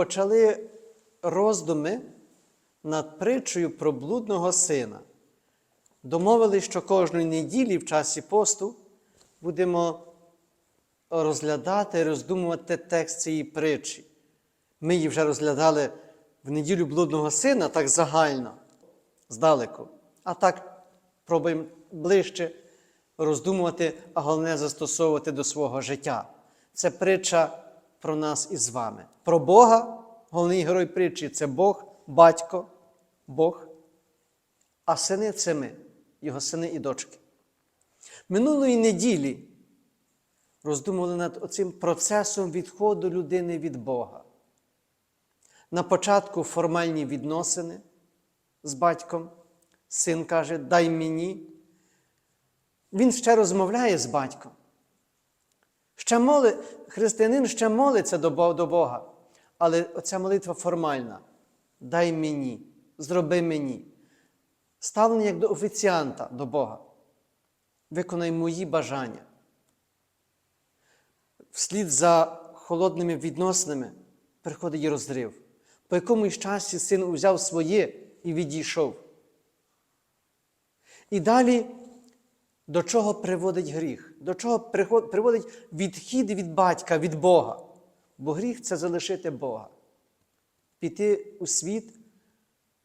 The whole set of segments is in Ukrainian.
почали роздуми над притчею про блудного сина. Домовились, що кожної неділі в часі посту будемо розглядати, роздумувати текст цієї притчі. Ми її вже розглядали в неділю блудного сина так загально, здалеку. А так пробуємо ближче роздумувати, а головне застосовувати до свого життя. Це притча про нас із вами. Про Бога, головний герой притчі це Бог, батько, Бог, а сини це ми, його сини і дочки. Минулої неділі роздумували над оцим процесом відходу людини від Бога. На початку формальні відносини з батьком. Син каже, дай мені. Він ще розмовляє з батьком. Ще моли, Християнин ще молиться до Бога. Але оця молитва формальна. Дай мені, зроби мені. Ставлення як до офіціанта до Бога. Виконай мої бажання. Вслід за холодними відносинами приходить розрив, по якомусь часі син узяв своє і відійшов. І далі до чого приводить гріх? До чого приводить відхід від батька, від Бога? Бо гріх це залишити Бога, піти у світ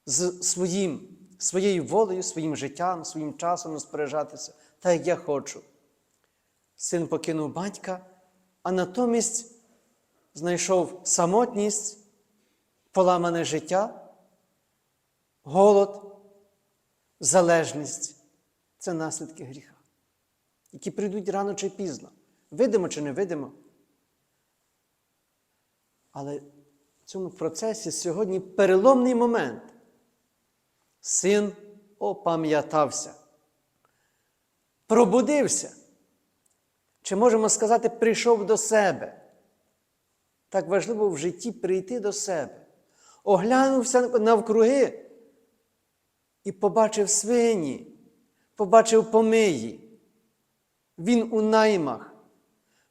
з своїм, своєю волею, своїм життям, своїм часом розпоряджатися, так як я хочу. Син покинув батька, а натомість знайшов самотність, поламане життя, голод, залежність це наслідки гріха, які прийдуть рано чи пізно, видимо чи не видимо. Але в цьому процесі сьогодні переломний момент. Син опам'ятався, пробудився. Чи можемо сказати, прийшов до себе? Так важливо в житті прийти до себе. Оглянувся навкруги і побачив свині, побачив помиї. Він у наймах,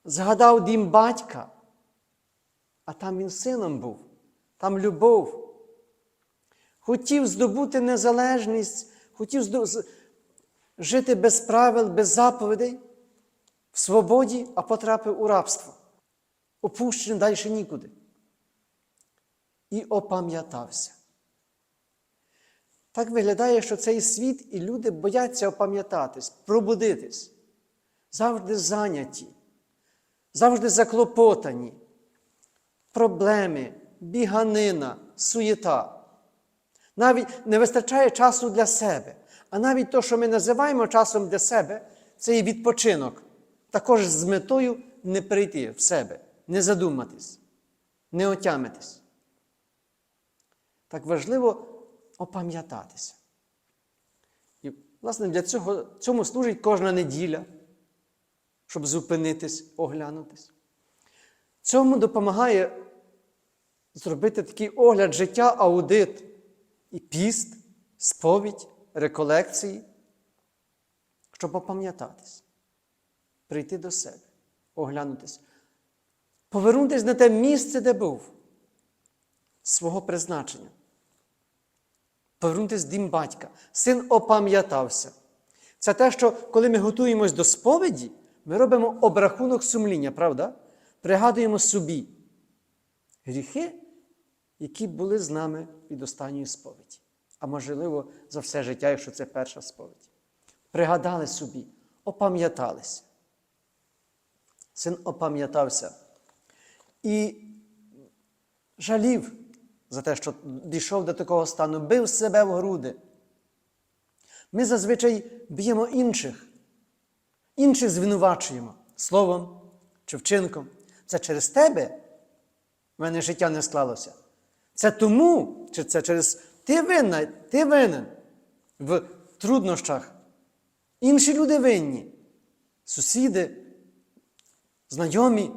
згадав дім батька, а там він сином був, там любов. Хотів здобути незалежність, хотів жити без правил, без заповідей, в свободі, а потрапив у рабство. Опущений далі нікуди. І опам'ятався. Так виглядає, що цей світ і люди бояться опам'ятатись, пробудитись, завжди зайняті, завжди заклопотані, проблеми, біганина, суєта. Навіть не вистачає часу для себе. А навіть те, що ми називаємо часом для себе, це є відпочинок. Також з метою не прийти в себе, не задуматись, не отямитись. Так важливо опам'ятатися. І, власне, для цього цьому служить кожна неділя, щоб зупинитись, оглянутись. Цьому допомагає зробити такий огляд життя, аудит і піст, сповідь, реколекції, щоб опам'ятатись, прийти до себе, оглянутись, повернутися на те місце, де був, свого призначення. Повернутися в дім батька. Син опам'ятався. Це те, що коли ми готуємось до сповіді, ми робимо обрахунок сумління, правда? Пригадуємо собі гріхи, які були з нами від останньої сповіді. А можливо, за все життя, якщо це перша сповідь. Пригадали собі, опам'яталися. Син опам'ятався і жалів за те, що дійшов до такого стану, бив себе в груди. Ми зазвичай б'ємо інших, інших звинувачуємо словом чи вчинком. Це через тебе в мене життя не склалося. Це тому, чи це через ти винна, ти винен в труднощах. Інші люди винні, сусіди, знайомі,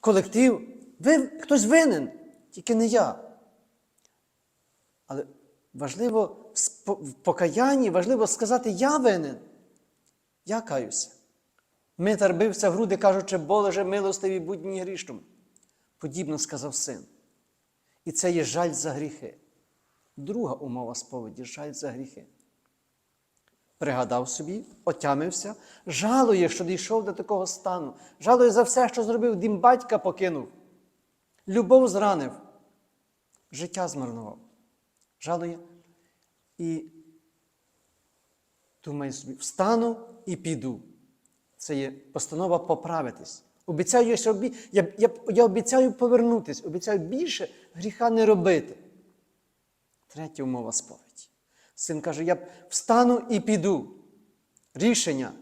колектив. Ви, хтось винен, тільки не я. Але важливо в покаянні, важливо сказати, я винен. Я каюся. Митар бився в груди, кажучи, Боже, милостиві, будь мені грішним. Подібно сказав син. І це є жаль за гріхи. Друга умова сповіді жаль за гріхи. Пригадав собі, отямився, жалує, що дійшов до такого стану, жалує за все, що зробив, дім батька покинув, любов зранив, життя змарнував. Жалує і думає собі, встану і піду. Це є постанова поправитись. Обіцяю, що я, я, я обіцяю повернутись, обіцяю більше гріха не робити. Третя умова сповіді. Син каже: Я встану і піду. Рішення.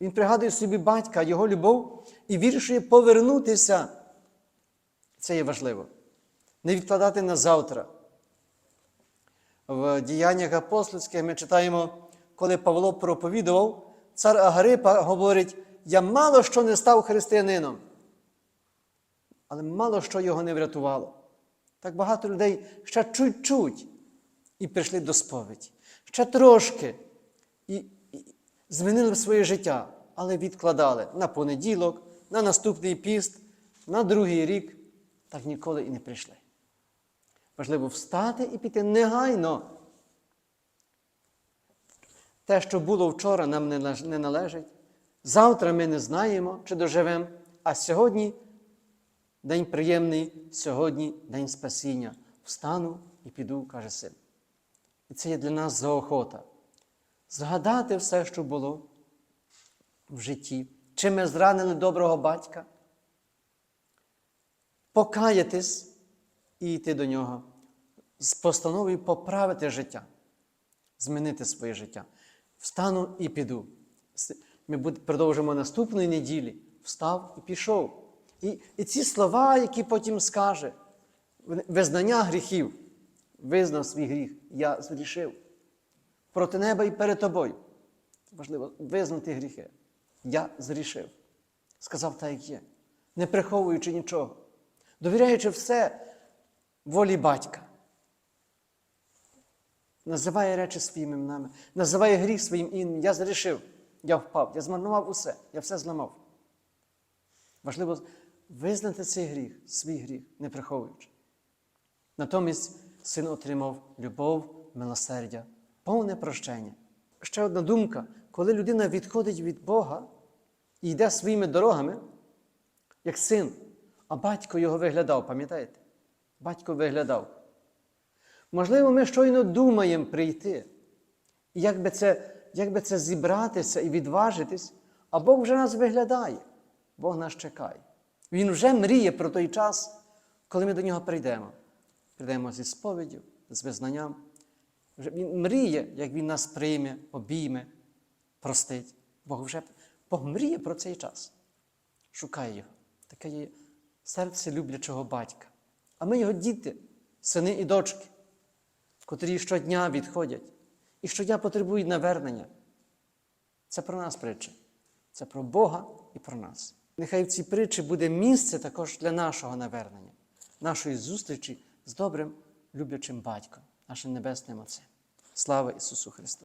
Він пригадує собі батька, його любов і вирішує повернутися. Це є важливо. Не відкладати на завтра. В діяннях апостольських ми читаємо, коли Павло проповідував, цар Агарипа говорить: я мало що не став християнином, але мало що його не врятувало. Так багато людей ще чуть-чуть і прийшли до сповіді. Ще трошки і, і змінили своє життя, але відкладали на понеділок, на наступний піст, на другий рік, так ніколи і не прийшли. Важливо встати і піти негайно. Те, що було вчора, нам не належить. Завтра ми не знаємо, чи доживемо, а сьогодні день приємний, сьогодні день спасіння. Встану і піду, каже син. І це є для нас заохота. Згадати все, що було в житті, чи ми зранили доброго батька, покаятись і йти до нього з постановою поправити життя, змінити своє життя. Встану і піду. Ми продовжимо наступної неділі. Встав і пішов. І, і ці слова, які потім скаже, визнання гріхів, визнав свій гріх, я зрішив. Проти неба і перед тобою. Важливо визнати гріхи. Я зрішив. Сказав так, як є, не приховуючи нічого, довіряючи все волі батька. Називає речі своїми іменами, називає гріх своїм іменем. Я зрішив, я впав, я змарнував усе, я все зламав. Важливо визнати цей гріх, свій гріх, не приховуючи. Натомість син отримав любов, милосердя, повне прощення. Ще одна думка: коли людина відходить від Бога і йде своїми дорогами, як син, а батько його виглядав, пам'ятаєте? Батько виглядав. Можливо, ми щойно думаємо прийти. Як би це, як би це зібратися і відважитись, а Бог вже нас виглядає, Бог нас чекає. Він вже мріє про той час, коли ми до нього прийдемо. Прийдемо зі сповіддю, з визнанням. Він мріє, як Він нас прийме, обійме, простить. Бог вже Бог мріє про цей час. Шукає його. Таке є серце люблячого батька. А ми його діти, сини і дочки, котрі щодня відходять і щодня потребують навернення. Це про нас притча. Це про Бога і про нас. Нехай в цій притчі буде місце також для нашого навернення, нашої зустрічі з добрим, люблячим батьком, нашим небесним Отцем. Слава Ісусу Христу!